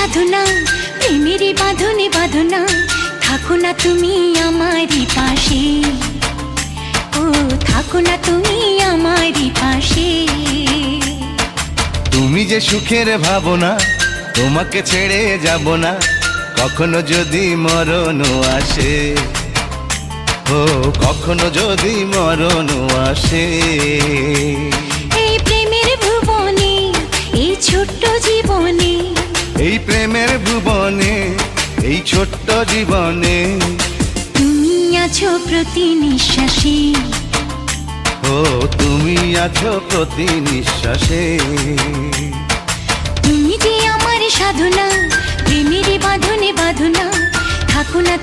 সাধনা প্রেমের বাঁধনে বাঁধনা থাকো না তুমি আমারই পাশে। ও থাকো না তুমি আমারই পাশে। তুমি যে সুখের ভাবনা তোমাকে ছেড়ে যাব না কখনো যদি মরণ আসে। ও কখনো যদি মরণ আসে। এই প্রেমের ভুবনে এই ছোট্ট জীবনে এই প্রেমের ভুবনে এই ছোট্ট জীবনে। তুমি আছো প্রতি নিঃশ্বাসে ও তুমি আছো প্রতি নিঃশ্বাসে তুমি যে আমার সাধনা প্রেমের বাঁধনে বাঁধনা থাকো না